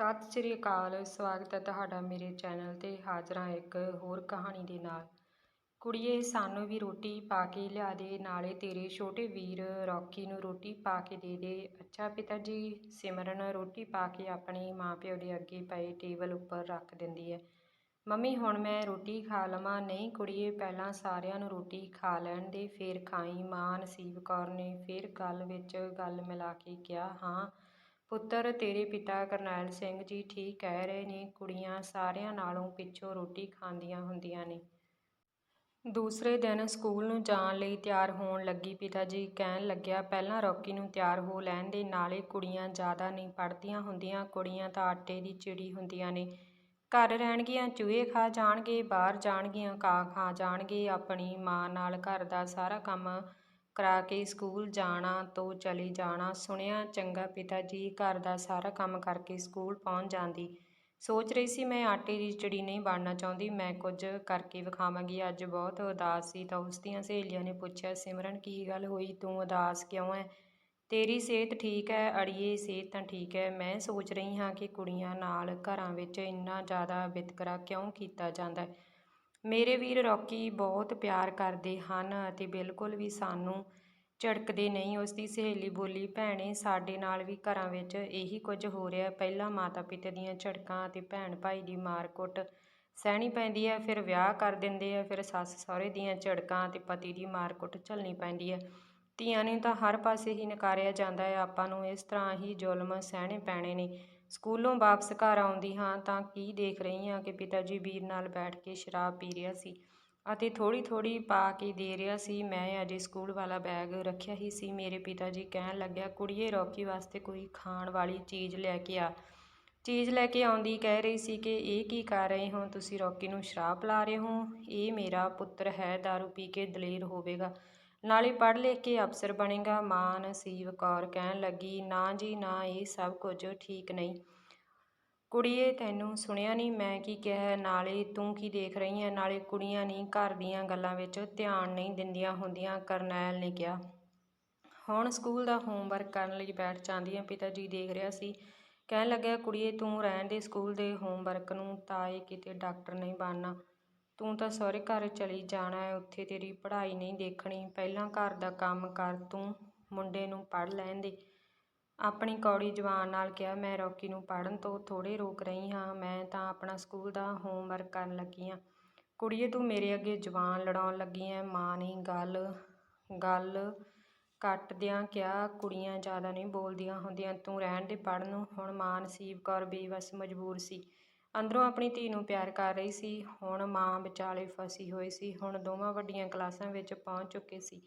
ਸਤਿ ਸ੍ਰੀ ਅਕਾਲ, ਸਵਾਗਤ ਹੈ ਤੁਹਾਡਾ ਮੇਰੇ ਚੈਨਲ ਤੇ ਹਾਜ਼ਰ ਹਾਂ ਇੱਕ ਹੋਰ ਕਹਾਣੀ ਦੇ ਨਾਲ। ਕੁੜੀਏ, ਸਾਨੂੰ ਵੀ ਰੋਟੀ ਪਾ ਕੇ ਲਿਆ ਦੇ, ਨਾਲੇ ਤੇਰੇ ਛੋਟੇ ਵੀਰ ਰੌਕੀ ਨੂੰ ਰੋਟੀ ਪਾ ਕੇ ਦੇ ਦੇ। ਅੱਛਾ ਪਿਤਾ ਜੀ, ਸਿਮਰਨ ਰੋਟੀ ਪਾ ਕੇ ਆਪਣੇ ਮਾਪਿਓ ਦੇ ਅੱਗੇ ਪਏ ਟੇਬਲ ਉੱਪਰ ਰੱਖ ਦਿੰਦੀ ਹੈ। ਮੰਮੀ, ਹੁਣ ਮੈਂ ਰੋਟੀ ਖਾ ਲਵਾਂ। ਨਹੀਂ ਕੁੜੀਏ, ਪਹਿਲਾਂ ਸਾਰਿਆਂ ਨੂੰ ਰੋਟੀ ਖਾ ਲੈਣ ਦੇ, ਫੇਰ ਖਾਈ। ਮਾਂ ਨਸੀਬ ਕੌਰ ਨੇ ਫੇਰ ਗੱਲ ਵਿੱਚ ਗੱਲ ਮਿਲਾ ਕੇ ਕਿਹਾ, ਹਾਂ ਪੁੱਤਰ ਤੇਰੇ ਪਿਤਾ ਕਰਨੈਲ ਸਿੰਘ ਜੀ ਠੀਕ ਕਹਿ ਰਹੇ ਨੇ, ਕੁੜੀਆਂ ਸਾਰਿਆਂ ਨਾਲੋਂ ਪਿੱਛੋਂ ਰੋਟੀ ਖਾਂਦੀਆਂ ਹੁੰਦੀਆਂ ਨੇ। ਦੂਸਰੇ ਦਿਨ ਸਕੂਲ ਨੂੰ ਜਾਣ ਲਈ ਤਿਆਰ ਹੋਣ ਲੱਗੀ ਪਿਤਾ ਜੀ ਕਹਿਣ ਲੱਗਿਆ, ਪਹਿਲਾਂ ਰੌਕੀ ਨੂੰ ਤਿਆਰ ਹੋ ਲੈਣ ਦੇ, ਨਾਲੇ ਕੁੜੀਆਂ ਜ਼ਿਆਦਾ ਨਹੀਂ ਪੜ੍ਹਦੀਆਂ ਹੁੰਦੀਆਂ, ਕੁੜੀਆਂ ਤਾਂ ਆਟੇ ਦੀ ਚਿੜੀ ਹੁੰਦੀਆਂ ਨੇ। ਘਰ ਰਹਿਣਗੀਆਂ, ਚੂਹੇ ਖਾ ਜਾਣਗੇ, ਬਾਹਰ ਜਾਣਗੀਆਂ ਕਾਂ ਖਾ ਜਾਣਗੇ, ਆਪਣੀ ਮਾਂ ਨਾਲ ਘਰ ਦਾ ਸਾਰਾ ਕੰਮ ਕਰਾ ਕੇ ਸਕੂਲ ਜਾਣਾ ਤੋਂ ਚਲੀ ਜਾਣਾ, ਸੁਣਿਆ ਚੰਗਾ ਪਿਤਾ ਜੀ ਘਰ ਦਾ ਸਾਰਾ ਕੰਮ ਕਰਕੇ ਸਕੂਲ ਪਹੁੰਚ ਜਾਂਦੀ। ਸੋਚ ਰਹੀ ਸੀ ਮੈਂ ਆਟੇ ਦੀ ਚਿੜੀ ਨਹੀਂ ਬਣਨਾ ਚਾਹੁੰਦੀ, ਮੈਂ ਕੁਝ ਕਰਕੇ ਵਿਖਾਵਾਂਗੀ। ਅੱਜ ਬਹੁਤ ਉਦਾਸ ਸੀ, ਤਾਂ ਉਸ ਦੀਆਂ ਸਹੇਲੀਆਂ ਨੇ ਪੁੱਛਿਆ, ਸਿਮਰਨ, ਕੀ ਗੱਲ ਹੋਈ? ਤੂੰ ਉਦਾਸ ਕਿਉਂ ਹੈ ਤੇਰੀ ਸਿਹਤ ਠੀਕ ਹੈ ਅੜੀਏ, ਸਿਹਤ ਤਾਂ ਠੀਕ ਹੈ ਮੈਂ ਸੋਚ ਰਹੀ ਹਾਂ ਕਿ ਕੁੜੀਆਂ ਨਾਲ ਘਰਾਂ ਵਿੱਚ ਇੰਨਾ ਜ਼ਿਆਦਾ ਵਿਤਕਰਾ ਕਿਉਂ ਕੀਤਾ ਜਾਂਦਾ ਹੈ ਮੇਰੇ ਵੀਰ ਰੌਕੀ ਬਹੁਤ ਪਿਆਰ ਕਰਦੇ ਹਨ ਅਤੇ ਬਿਲਕੁਲ ਵੀ ਸਾਨੂੰ ਝੜਕਦੇ ਨਹੀਂ। ਉਸ ਦੀ ਸਹੇਲੀ ਬੋਲੀ, ਭੈਣੇ, ਸਾਡੇ ਨਾਲ ਵੀ ਘਰਾਂ ਵਿੱਚ ਇਹੀ ਕੁਝ ਹੋ ਰਿਹਾ ਪਹਿਲਾਂ ਮਾਤਾ ਪਿਤਾ ਦੀਆਂ ਝੜਕਾਂ ਅਤੇ ਭੈਣ ਭਾਈ ਦੀ ਮਾਰ ਕੁੱਟ ਸਹਿਣੀ ਪੈਂਦੀ ਹੈ, ਫਿਰ ਵਿਆਹ ਕਰ ਦਿੰਦੇ ਆ ਫਿਰ ਸੱਸ ਸਹੁਰੇ ਦੀਆਂ ਝੜਕਾਂ ਅਤੇ ਪਤੀ ਦੀ ਮਾਰ ਕੁੱਟ ਝੱਲਣੀ ਪੈਂਦੀ ਹੈ। ਧੀਆਂ ਨੂੰ ਤਾਂ ਹਰ ਪਾਸੇ ਹੀ ਨਕਾਰਿਆ ਜਾਂਦਾ ਹੈ। ਆਪਾਂ ਨੂੰ ਇਸ ਤਰ੍ਹਾਂ ਹੀ ਜ਼ੁਲਮ ਸਹਿਣੇ ਪੈਣੇ ਨੇ। ਸਕੂਲੋਂ ਵਾਪਸ ਘਰ ਆਉਂਦੀ ਹਾਂ ਤਾਂ ਕੀ ਦੇਖ ਰਹੀ ਹਾਂ ਕਿ ਪਿਤਾ ਜੀ ਵੀਰ ਨਾਲ ਬੈਠ ਕੇ ਸ਼ਰਾਬ ਪੀ ਰਿਹਾ ਸੀ ਅਤੇ ਥੋੜੀ ਥੋੜੀ ਪਾ ਕੇ ਦੇ ਰਿਹਾ ਸੀ। ਮੈਂ ਅਜੇ ਸਕੂਲ ਵਾਲਾ ਬੈਗ ਰੱਖਿਆ ਹੀ ਸੀ। ਮੇਰੇ ਪਿਤਾ ਜੀ ਕਹਿਣ ਲੱਗਿਆ, ਕੁੜੀਏ, ਰੌਕੀ ਵਾਸਤੇ ਕੋਈ ਖਾਣ ਵਾਲੀ ਚੀਜ਼ ਲੈ ਕੇ ਆ। ਚੀਜ਼ ਲੈ ਕੇ ਆਉਂਦੀ ਕਹਿ ਰਹੀ ਸੀ ਕਿ, ਇਹ ਕੀ ਕਰ ਰਹੇ ਹੋ? ਤੁਸੀਂ ਰੌਕੀ ਨੂੰ ਸ਼ਰਾਬ ਪਿਲਾ ਰਹੇ ਹੋ? ਇਹ ਮੇਰਾ ਪੁੱਤਰ ਹੈ दारू ਪੀ ਕੇ ਦਲੇਰ ਹੋਵੇਗਾ। ਨਾਲੇ ਪੜ੍ਹ ਲਿਖ ਕੇ ਅਫਸਰ ਬਣੇਗਾ। ਮਾਂ ਨਸੀਬ ਕੌਰ ਕਹਿਣ ਲੱਗੀ, ਨਾ ਜੀ, ਨਾ, ਇਹ ਸਭ ਕੁਝ ਠੀਕ ਨਹੀਂ। ਕੁੜੀਏ, ਤੈਨੂੰ ਸੁਣਿਆ ਨਹੀਂ? ਮੈਂ ਕੀ ਕਿਹਾ? ਨਾਲੇ ਤੂੰ ਕੀ ਦੇਖ ਰਹੀ ਹੈ ਨਾਲੇ ਕੁੜੀਆਂ ਨਹੀਂ ਘਰ ਦੀਆਂ ਗੱਲਾਂ ਵਿੱਚ ਧਿਆਨ ਨਹੀਂ ਦਿੰਦੀਆਂ ਹੁੰਦੀਆਂ, ਕਰਨੈਲ ਨੇ ਕਿਹਾ। ਹੁਣ ਸਕੂਲ ਦਾ ਹੋਮਵਰਕ ਕਰਨ ਲਈ ਬੈਠ ਜਾਂਦੀਆਂ ਪਿਤਾ ਜੀ ਦੇਖ ਰਿਹਾ ਸੀ। ਕਹਿਣ ਲੱਗਿਆ, ਕੁੜੀਏ, ਤੂੰ ਰਹਿਣ ਦੇ ਸਕੂਲ ਦੇ ਹੋਮਵਰਕ ਨੂੰ ਤਾਂ ਇਹ ਕਿਤੇ ਡਾਕਟਰ ਨਹੀਂ ਬਣਨਾ। ਤੂੰ ਤਾਂ ਸਹੁਰੇ ਘਰ ਚਲੀ ਜਾਣਾ ਹੈ, ਉੱਥੇ ਤੇਰੀ ਪੜ੍ਹਾਈ ਨਹੀਂ ਦੇਖਣੀ। ਪਹਿਲਾਂ ਘਰ ਦਾ ਕੰਮ ਕਰ, ਤੂੰ ਮੁੰਡੇ ਨੂੰ ਪੜ੍ਹ ਲੈਣ ਦੇ। ਆਪਣੀ ਕੌੜੀ ਜ਼ਬਾਨ ਨਾਲ ਕਿਹਾ, ਮੈਂ ਰੌਕੀ ਨੂੰ ਪੜ੍ਹਨ ਤੋਂ ਥੋੜ੍ਹੇ ਰੋਕ ਰਹੀ ਹਾਂ। ਮੈਂ ਤਾਂ ਆਪਣਾ ਸਕੂਲ ਦਾ ਹੋਮਵਰਕ ਕਰਨ ਲੱਗੀ ਹਾਂ। ਕੁੜੀਏ, ਤੂੰ ਮੇਰੇ ਅੱਗੇ ਜ਼ਬਾਨ ਲੜਾਉਣ ਲੱਗੀ ਐ ਮਾਂ ਨੇ ਗੱਲ ਗੱਲ ਕੱਟਦਿਆਂ ਕਿਹਾ, ਕੁੜੀਆਂ ਜ਼ਿਆਦਾ ਨਹੀਂ ਬੋਲਦੀਆਂ ਹੁੰਦੀਆਂ। ਤੂੰ ਰਹਿਣ ਦੇ ਪੜ੍ਹਨ ਨੂੰ। ਹੁਣ ਮਾਂ ਨਸੀਬ ਕੌਰ ਬੇਵਸ ਮਜਬੂਰ ਸੀ। ਅੰਦਰੋਂ ਆਪਣੀ ਧੀ ਨੂੰ ਪਿਆਰ ਕਰ ਰਹੀ ਸੀ। ਹੁਣ ਮਾਂ ਵਿਚਾਲੇ ਫਸੀ ਹੋਈ ਸੀ। ਹੁਣ ਦੋਵਾਂ ਵੱਡੀਆਂ ਕਲਾਸਾਂ ਵਿੱਚ ਪਹੁੰਚ ਚੁੱਕੇ ਸੀ।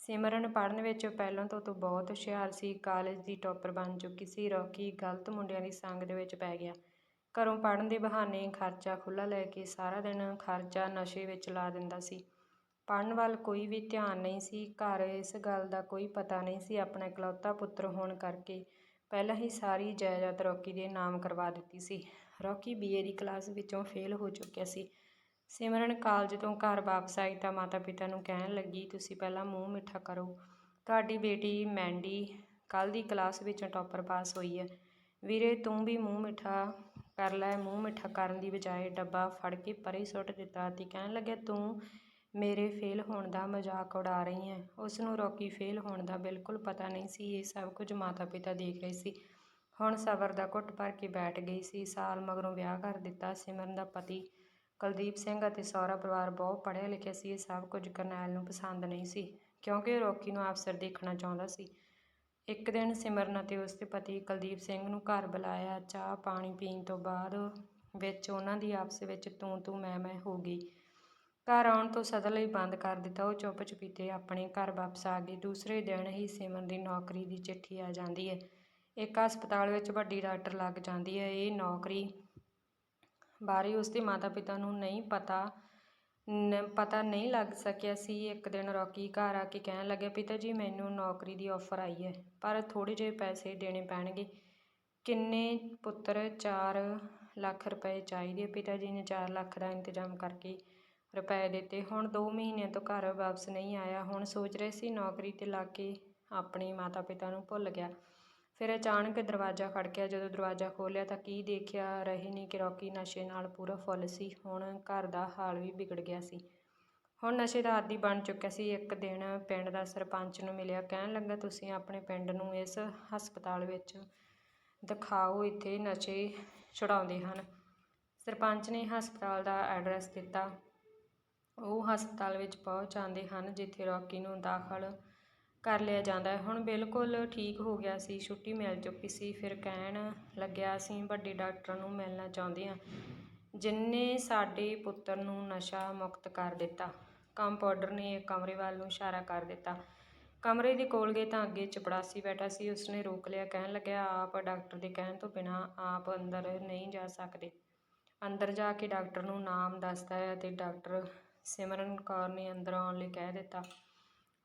ਸਿਮਰਨ ਪੜ੍ਹਨ ਵਿੱਚ ਪਹਿਲਾਂ ਤੋਂ ਤਾਂ ਬਹੁਤ ਹੁਸ਼ਿਆਰ ਸੀ। ਕਾਲਜ ਦੀ ਟੌਪਰ ਬਣ ਚੁੱਕੀ ਸੀ। ਰੌਕੀ ਗਲਤ ਮੁੰਡਿਆਂ ਦੀ ਸੰਗ ਦੇ ਵਿੱਚ ਪੈ ਗਿਆ। ਘਰੋਂ ਪੜ੍ਹਨ ਦੇ ਬਹਾਨੇ ਖਰਚਾ ਖੁੱਲ੍ਹਾ ਲੈ ਕੇ ਸਾਰਾ ਦਿਨ ਖਰਚਾ ਨਸ਼ੇ ਵਿੱਚ ਲਾ ਦਿੰਦਾ ਸੀ। ਪੜ੍ਹਨ ਵੱਲ ਕੋਈ ਵੀ ਧਿਆਨ ਨਹੀਂ ਸੀ। ਘਰ ਇਸ ਗੱਲ ਦਾ ਕੋਈ ਪਤਾ ਨਹੀਂ ਸੀ। ਆਪਣਾ ਇਕਲੌਤਾ ਪੁੱਤਰ ਹੋਣ ਕਰਕੇ ਪਹਿਲਾਂ ਹੀ ਸਾਰੀ ਜਾਇਦਾਦ ਰੌਕੀ ਦੇ ਨਾਮ ਕਰਵਾ ਦਿੱਤੀ ਸੀ। ਰੌਕੀ ਬੀਏ ਦੀ ਕਲਾਸ ਵਿੱਚੋਂ ਫੇਲ ਹੋ ਚੁੱਕਿਆ ਸੀ। ਸਿਮਰਨ ਕਾਲਜ ਤੋਂ ਘਰ ਵਾਪਸ ਆਈ ਤਾਂ ਮਾਤਾ ਪਿਤਾ ਨੂੰ ਕਹਿਣ ਲੱਗੀ, ਤੁਸੀਂ ਪਹਿਲਾਂ ਮੂੰਹ ਮਿੱਠਾ ਕਰੋ। ਤੁਹਾਡੀ ਬੇਟੀ ਮੈਂਡੀ ਕੱਲ ਦੀ ਕਲਾਸ ਵਿੱਚੋਂ ਟੌਪਰ ਪਾਸ ਹੋਈ ਹੈ। ਵੀਰੇ, ਤੂੰ ਵੀ ਮੂੰਹ ਮਿੱਠਾ ਕਰ ਲੈ। ਮੂੰਹ ਮਿੱਠਾ ਕਰਨ ਦੀ ਬਜਾਏ ਡੱਬਾ ਫੜ ਕੇ ਪਰੇ ਸੁੱਟ ਦਿੱਤਾ ਤੇ ਕਹਿਣ ਲੱਗਿਆ, ਤੂੰ ਮੇਰੇ ਫੇਲ ਹੋਣ ਦਾ ਮਜ਼ਾਕ ਉਡਾ ਰਹੀ ਹੈ। ਉਸ ਨੂੰ ਰੌਕੀ ਫੇਲ ਹੋਣ ਦਾ ਬਿਲਕੁਲ ਪਤਾ ਨਹੀਂ ਸੀ। ਇਹ ਸਭ ਕੁਝ ਮਾਤਾ ਪਿਤਾ ਦੇਖ ਰਹੇ ਸੀ। ਹੁਣ ਸਬਰ ਦਾ ਘੁੱਟ ਭਰ ਕੇ ਬੈਠ ਗਈ ਸੀ। ਸਾਲ ਮਗਰੋਂ ਵਿਆਹ ਕਰ ਦਿੱਤਾ। ਸਿਮਰਨ ਦਾ ਪਤੀ ਕੁਲਦੀਪ ਸਿੰਘ ਅਤੇ ਸਹੁਰਾ ਪਰਿਵਾਰ ਬਹੁਤ ਪੜ੍ਹਿਆ ਲਿਖਿਆ ਸੀ। ਇਹ ਸਭ ਕੁਝ ਕਰਨੈਲ ਨੂੰ ਪਸੰਦ ਨਹੀਂ ਸੀ, ਕਿਉਂਕਿ ਉਹ ਰੌਕੀ ਨੂੰ ਅਫਸਰ ਦੇਖਣਾ ਚਾਹੁੰਦਾ ਸੀ। ਇੱਕ ਦਿਨ ਸਿਮਰਨ ਅਤੇ ਉਸ ਦੇ ਪਤੀ ਕੁਲਦੀਪ ਸਿੰਘ ਨੂੰ ਘਰ ਬੁਲਾਇਆ। ਚਾਹ ਪਾਣੀ ਪੀਣ ਤੋਂ ਬਾਅਦ ਵਿੱਚ ਉਹਨਾਂ ਦੀ ਆਪਸ ਵਿੱਚ ਤੂੰ ਤੂੰ ਮੈਂ ਮੈਂ ਹੋ ਗਈ। ਘਰ ਆਉਣ ਤੋਂ ਸਦਾ ਲਈ ਬੰਦ ਕਰ ਦਿੱਤਾ। ਉਹ ਚੁੱਪ ਚੁਪੀਤੇ ਆਪਣੇ ਘਰ ਵਾਪਸ ਆ ਗਈ। ਦੂਸਰੇ ਦਿਨ ਹੀ ਸਿਮਰਨ ਦੀ ਨੌਕਰੀ ਦੀ ਚਿੱਠੀ ਆ ਜਾਂਦੀ ਹੈ। ਇੱਕ ਹਸਪਤਾਲ ਵਿੱਚ ਵੱਡੀ ਡਾਕਟਰ ਲੱਗ ਜਾਂਦੀ ਹੈ, ਇਹ ਨੌਕਰੀ ਬਾਰੇ ਉਸਦੇ ਮਾਤਾ ਪਿਤਾ ਨੂੰ ਨਹੀਂ ਪਤਾ ਪਤਾ ਨਹੀਂ ਲੱਗ ਸਕਿਆ ਸੀ। ਇੱਕ ਦਿਨ ਰੌਕੀ ਘਰ ਆ ਕੇ ਕਹਿਣ ਲੱਗਿਆ, ਪਿਤਾ ਜੀ, ਮੈਨੂੰ ਨੌਕਰੀ ਦੀ ਆਫਰ ਆਈ ਹੈ, ਪਰ ਥੋੜ੍ਹੇ ਜਿਹੇ ਪੈਸੇ ਦੇਣੇ ਪੈਣਗੇ। ਕਿੰਨੇ ਪੁੱਤਰ? 4 ਲੱਖ ਰੁਪਏ ਚਾਹੀਦੇ ਪਿਤਾ ਜੀ ਨੇ 4 ਲੱਖ ਦਾ ਇੰਤਜ਼ਾਮ ਕਰਕੇ ਰੁਪਏ ਦਿੱਤੇ। ਹੁਣ 2 ਮਹੀਨਿਆਂ ਤੋਂ ਘਰ ਵਾਪਸ ਨਹੀਂ ਆਇਆ। ਹੁਣ ਸੋਚ ਰਹੇ ਸੀ ਨੌਕਰੀ ਤੇ ਲੱਗ ਕੇ ਆਪਣੇ ਮਾਤਾ ਪਿਤਾ ਨੂੰ ਭੁੱਲ ਗਿਆ। ਫਿਰ ਅਚਾਨਕ ਦਰਵਾਜ਼ਾ ਖੜਕਿਆ ਜਦੋਂ ਦਰਵਾਜ਼ਾ ਖੋਲ੍ਹਿਆ ਤਾਂ ਕੀ ਦੇਖਿਆ ਰਹੇ ਨੇ ਕਿ ਰੌਕੀ ਨਸ਼ੇ ਨਾਲ ਪੂਰਾ ਫੁੱਲ ਸੀ। ਹੁਣ ਘਰ ਦਾ ਹਾਲ ਵੀ ਵਿਗੜ ਗਿਆ ਸੀ। ਹੁਣ ਨਸ਼ੇ ਦਾ ਆਦੀ ਬਣ ਚੁੱਕਿਆ ਸੀ। ਇੱਕ ਦਿਨ ਪਿੰਡ ਦਾ ਸਰਪੰਚ ਨੂੰ ਮਿਲਿਆ, ਕਹਿਣ ਲੱਗਾ, ਤੁਸੀਂ ਆਪਣੇ ਪਿੰਡ ਨੂੰ ਇਸ ਹਸਪਤਾਲ ਵਿੱਚ ਦਿਖਾਓ, ਇੱਥੇ ਨਸ਼ੇ ਛੁਡਾਉਂਦੇ ਹਨ। ਸਰਪੰਚ ਨੇ ਹਸਪਤਾਲ ਦਾ ਐਡਰੈਸ ਦਿੱਤਾ। ਉਹ ਹਸਪਤਾਲ ਵਿੱਚ ਪਹੁੰਚ ਜਾਂਦੇ ਹਨ, ਜਿੱਥੇ ਰੌਕੀ ਨੂੰ ਦਾਖਲ ਕਰ ਲਿਆ ਜਾਂਦਾ ਹੈ। ਹੁਣ ਬਿਲਕੁਲ ਠੀਕ ਹੋ ਗਿਆ ਸੀ। ਛੁੱਟੀ ਮਿਲ ਚੁੱਕੀ ਸੀ। ਫਿਰ ਕਹਿਣ ਲੱਗਿਆ ਅਸੀਂ ਵੱਡੇ ਡਾਕਟਰ ਨੂੰ ਮਿਲਣਾ ਚਾਹੁੰਦੇ ਹਾਂ। ਜਿਨਨੇ ਸਾਡੇ ਪੁੱਤਰ ਨੂੰ ਨਸ਼ਾ ਮੁਕਤ ਕਰ ਦਿੱਤਾ ਕੰਪਾਊਡਰ ਨੇ ਕਮਰੇ ਵੱਲ ਨੂੰ ਇਸ਼ਾਰਾ ਕਰ ਦਿੱਤਾ। ਕਮਰੇ ਦੇ ਕੋਲ ਗਏ ਤਾਂ ਅੱਗੇ ਚਪੜਾਸੀ ਬੈਠਾ ਸੀ। ਉਸਨੇ ਰੋਕ ਲਿਆ। ਕਹਿਣ ਲੱਗਿਆ, ਆਪ ਡਾਕਟਰ ਦੇ ਕਹਿਣ ਤੋਂ ਬਿਨਾਂ ਆਪ ਅੰਦਰ ਨਹੀਂ ਜਾ ਸਕਦੇ। ਅੰਦਰ ਜਾ ਕੇ ਡਾਕਟਰ ਨੂੰ ਨਾਮ ਦੱਸਦਾ ਹੈ ਅਤੇ ਡਾਕਟਰ ਸਿਮਰਨ ਕੌਰ ਨੇ ਅੰਦਰ ਆਉਣ ਲਈ ਕਹਿ ਦਿੱਤਾ।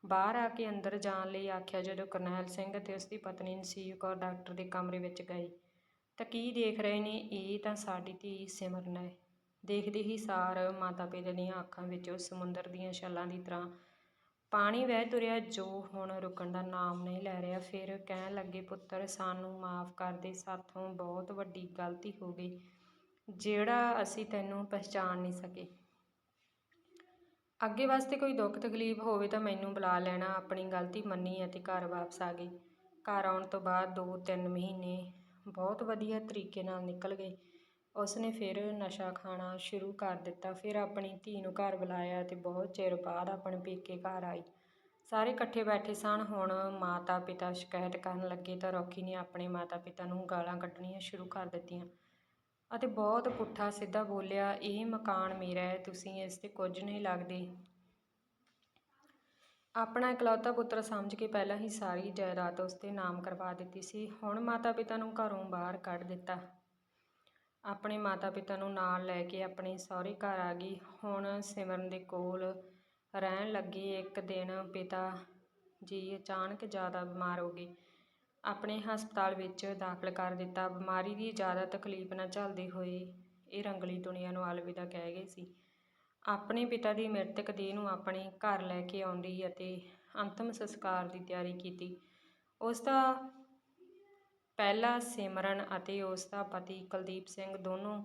ਬਾਹਰ ਆ ਕੇ ਅੰਦਰ ਜਾਣ ਲਈ ਆਖਿਆ ਜਦੋਂ ਕਰਨੈਲ ਸਿੰਘ ਅਤੇ ਉਸ ਦੀ ਪਤਨੀ ਨਸੀਬ ਕੌਰ ਡਾਕਟਰ ਦੇ ਕਮਰੇ ਵਿੱਚ ਗਏ ਤਾਂ ਕੀ ਦੇਖ ਰਹੇ ਨੇ? ਇਹ ਤਾਂ ਸਾਡੀ ਧੀ ਸਿਮਰਨ ਹੈ। ਦੇਖਦੇ ਹੀ ਸਾਰ ਮਾਤਾ ਪਿਤਾ ਦੀਆਂ ਅੱਖਾਂ ਵਿੱਚ ਵਿੱਚੋਂ ਸਮੁੰਦਰ ਦੀਆਂ ਛੱਲਾਂ ਦੀ ਤਰ੍ਹਾਂ ਪਾਣੀ ਵਹਿ ਤੁਰਿਆ, ਜੋ ਹੁਣ ਰੁਕਣ ਦਾ ਨਾਮ ਨਹੀਂ ਲੈ ਰਿਹਾ। ਫਿਰ ਕਹਿਣ ਲੱਗੇ, ਪੁੱਤਰ, ਸਾਨੂੰ ਮਾਫ ਕਰ ਦੇ, ਸਾਥੋਂ ਬਹੁਤ ਵੱਡੀ ਗਲਤੀ ਹੋ ਗਈ, ਜਿਹੜਾ ਅਸੀਂ ਤੈਨੂੰ ਪਛਾਣ ਨਹੀਂ ਸਕੇ। ਅੱਗੇ ਵਾਸਤੇ ਕੋਈ ਦੁੱਖ ਤਕਲੀਫ ਹੋਵੇ ਤਾਂ ਮੈਨੂੰ ਬੁਲਾ ਲੈਣਾ, ਆਪਣੀ ਗਲਤੀ ਮੰਨੀ ਅਤੇ ਘਰ ਵਾਪਸ ਆ ਗਈ ਘਰ ਆਉਣ ਤੋਂ ਬਾਅਦ 2-3 ਮਹੀਨੇ ਬਹੁਤ ਵਧੀਆ ਤਰੀਕੇ ਨਾਲ ਨਿਕਲ ਗਏ। ਉਸਨੇ ਫਿਰ ਨਸ਼ਾ ਖਾਣਾ ਸ਼ੁਰੂ ਕਰ ਦਿੱਤਾ, ਫਿਰ ਆਪਣੀ ਧੀ ਨੂੰ ਘਰ ਬੁਲਾਇਆ ਅਤੇ ਬਹੁਤ ਚਿਰ ਬਾਅਦ ਆਪਣੇ ਪੇਕੇ ਘਰ ਆਈ। ਸਾਰੇ ਇਕੱਠੇ ਬੈਠੇ ਸਨ ਹੁਣ ਮਾਤਾ ਪਿਤਾ ਸ਼ਿਕਾਇਤ ਕਰਨ ਲੱਗੇ ਤਾਂ ਰੌਕੀ ਨੇ ਆਪਣੇ ਮਾਤਾ ਪਿਤਾ ਨੂੰ ਗਾਲਾਂ ਕੱਢਣੀਆਂ ਸ਼ੁਰੂ ਕਰ ਦਿੱਤੀਆਂ। ਅਤੇ ਬਹੁਤ ਪੁੱਠਾ ਸਿੱਧਾ ਬੋਲਿਆ, ਇਹ ਮਕਾਨ ਮੇਰਾ ਹੈ, ਤੁਸੀਂ ਇਸ ਤੇ ਕੁਝ ਨਹੀਂ ਲੱਗਦੇ। ਆਪਣਾ ਇਕਲੌਤਾ ਪੁੱਤਰ ਸਮਝ ਕੇ ਪਹਿਲਾਂ ਹੀ ਸਾਰੀ ਜਾਇਦਾਦ ਉਸ 'ਤੇ ਨਾਮ ਕਰਵਾ ਦਿੱਤੀ ਸੀ। ਹੁਣ ਮਾਤਾ ਪਿਤਾ ਨੂੰ ਘਰੋਂ ਬਾਹਰ ਕੱਢ ਦਿੱਤਾ। ਆਪਣੇ ਮਾਤਾ ਪਿਤਾ ਨੂੰ ਨਾਲ ਲੈ ਕੇ ਆਪਣੇ ਸਹੁਰੇ ਘਰ ਆ ਗਈ। ਹੁਣ ਸਿਮਰਨ ਦੇ ਕੋਲ ਰਹਿਣ ਲੱਗੀ। ਇੱਕ ਦਿਨ ਪਿਤਾ ਜੀ ਅਚਾਨਕ ਜ਼ਿਆਦਾ ਬਿਮਾਰ ਹੋ ਗਏ। ਆਪਣੇ ਹਸਪਤਾਲ ਵਿੱਚ ਦਾਖਲ ਕਰ ਦਿੱਤਾ। ਬਿਮਾਰੀ ਦੀ ਜ਼ਿਆਦਾ ਤਕਲੀਫ ਨਾ ਝੱਲਦੇ ਹੋਏ ਇਹ ਰੰਗਲੀ ਦੁਨੀਆ ਨੂੰ ਅਲਵਿਦਾ ਕਹਿ ਗਏ ਸੀ। ਆਪਣੇ ਪਿਤਾ ਦੀ ਮ੍ਰਿਤਕ ਦੇਹ ਨੂੰ ਆਪਣੇ ਘਰ ਲੈ ਕੇ ਆਉਂਦੀ ਅਤੇ ਅੰਤਮ ਸੰਸਕਾਰ ਦੀ ਤਿਆਰੀ ਕੀਤੀ। ਉਸ ਦਾ ਪਹਿਲਾ ਸਿਮਰਨ ਅਤੇ ਉਸ ਦਾ ਪਤੀ ਕੁਲਦੀਪ ਸਿੰਘ ਦੋਨੋਂ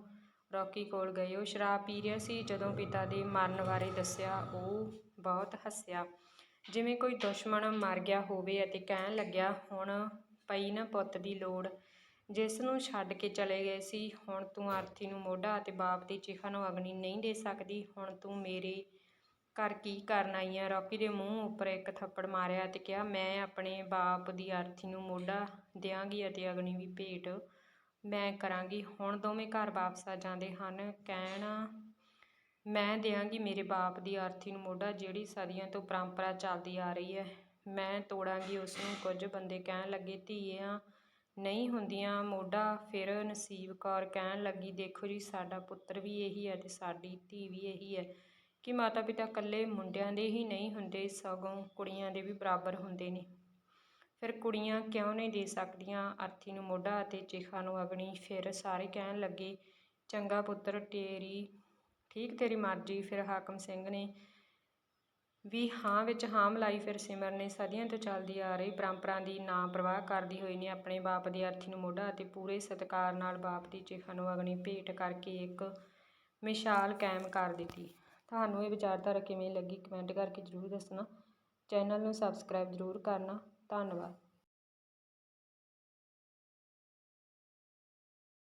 ਰੌਕੀ ਕੋਲ ਗਏ। ਉਹ ਸ਼ਰਾਬ ਪੀ ਰਿਹਾ ਸੀ। ਜਦੋਂ ਪਿਤਾ ਦੇ ਮਰਨ ਬਾਰੇ ਦੱਸਿਆ, ਉਹ ਬਹੁਤ ਹੱਸਿਆ। ਜਿਵੇਂ ਕੋਈ ਦੁਸ਼ਮਣ ਮਰ ਗਿਆ ਹੋਵੇ ਅਤੇ ਕਹਿਣ ਲੱਗਿਆ, ਹੁਣ ਪਈ ਨਾ ਪੁੱਤ ਦੀ ਲੋੜ। ਜਿਸ ਨੂੰ ਛੱਡ ਕੇ ਚਲੇ ਗਏ ਸੀ, ਹੁਣ ਤੂੰ ਆਰਥੀ ਨੂੰ ਮੋਢਾ ਅਤੇ ਬਾਪ ਦੀ ਚਿਖਾ ਨੂੰ ਅਗਨੀ ਨਹੀਂ ਦੇ ਸਕਦੀ। ਹੁਣ ਤੂੰ ਮੇਰੇ ਘਰ ਕੀ ਕਰਨ ਆਈ ਆ? ਰੌਕੀ ਦੇ ਮੂੰਹ ਉੱਪਰ ਇੱਕ ਥੱਪੜ ਮਾਰਿਆ ਤੇ ਕਿਹਾ, ਮੈਂ ਆਪਣੇ ਬਾਪ ਦੀ ਆਰਥੀ ਨੂੰ ਮੋਢਾ ਦਿਆਂਗੀ ਅਤੇ ਅਗਨੀ ਵੀ ਭੇਟ ਮੈਂ ਕਰਾਂਗੀ। ਹੁਣ ਦੋਵੇਂ ਘਰ ਵਾਪਸ ਆ ਜਾਂਦੇ ਹਨ। ਕਹਿਣਾ, ਮੈਂ ਦਿਆਂਗੀ ਮੇਰੇ ਬਾਪ ਦੀ ਆਰਥੀ ਨੂੰ ਮੋਢਾ, ਜਿਹੜੀ ਸਦੀਆਂ ਤੋਂ ਪਰੰਪਰਾ ਚੱਲਦੀ ਆ ਰਹੀ ਹੈ। ਮੈਂ ਤੋੜਾਂਗੀ ਉਸ ਨੂੰ ਕੁਝ ਬੰਦੇ ਕਹਿਣ ਲੱਗੇ, ਧੀਆਂ ਨਹੀਂ ਹੁੰਦੀਆਂ, ਮੋਢਾ ਫਿਰ ਨਸੀਬ ਕੌਰ ਕਹਿਣ ਲੱਗੀ, ਦੇਖੋ ਜੀ, ਸਾਡਾ ਪੁੱਤਰ ਵੀ ਇਹੀ ਹੈ ਤੇ ਸਾਡੀ ਧੀ ਵੀ ਇਹੀ ਹੈ। ਕਿ ਮਾਤਾ ਪਿਤਾ ਇਕੱਲੇ ਮੁੰਡਿਆਂ ਦੇ ਹੀ ਨਹੀਂ ਹੁੰਦੇ, ਸਗੋਂ ਕੁੜੀਆਂ ਦੇ ਵੀ ਬਰਾਬਰ ਹੁੰਦੇ ਨੇ। ਫਿਰ ਕੁੜੀਆਂ ਕਿਉਂ ਨਹੀਂ ਦੇ ਸਕਦੀਆਂ? ਅਰਥੀ ਨੂੰ ਮੋਢਾ ਅਤੇ ਚਿਖਾ ਨੂੰ ਅਗਨੀ ਫਿਰ ਸਾਰੇ ਕਹਿਣ ਲੱਗੇ, ਚੰਗਾ ਪੁੱਤਰ, ਤੇਰੀ, ਠੀਕ ਤੇਰੀ ਮਰਜ਼ੀ। ਫਿਰ ਹਾਕਮ ਸਿੰਘ ਨੇ ਵੀ ਹਾਂ ਵਿੱਚ ਹਾਂ ਮਲਾਈ ਫਿਰ ਸਿਮਰ ਨੇ ਸਦੀਆਂ ਤੋਂ ਚੱਲਦੀ ਆ ਰਹੀ ਪਰੰਪਰਾ ਦੀ ਨਾ ਪ੍ਰਵਾਹ ਕਰਦੀ ਹੋਈ ਨੇ ਆਪਣੇ ਬਾਪ ਦੀ ਅਰਥੀ ਨੂੰ ਮੋਢਾ ਅਤੇ ਪੂਰੇ ਸਤਿਕਾਰ ਨਾਲ ਬਾਪ ਦੀ ਚਿਖਾ ਨੂੰ ਅਗਨੀ ਭੇਟ ਕਰਕੇ ਇੱਕ ਮਿਸਾਲ ਕਾਇਮ ਕਰ ਦਿੱਤੀ। ਤੁਹਾਨੂੰ ਇਹ ਵਿਚਾਰਧਾਰਾ ਕਿਵੇਂ ਲੱਗੀ? ਕਮੈਂਟ ਕਰਕੇ ਜ਼ਰੂਰ ਦੱਸਣਾ। ਚੈਨਲ ਨੂੰ ਸਬਸਕ੍ਰਾਈਬ ਜ਼ਰੂਰ ਕਰਨਾ। ਧੰਨਵਾਦ।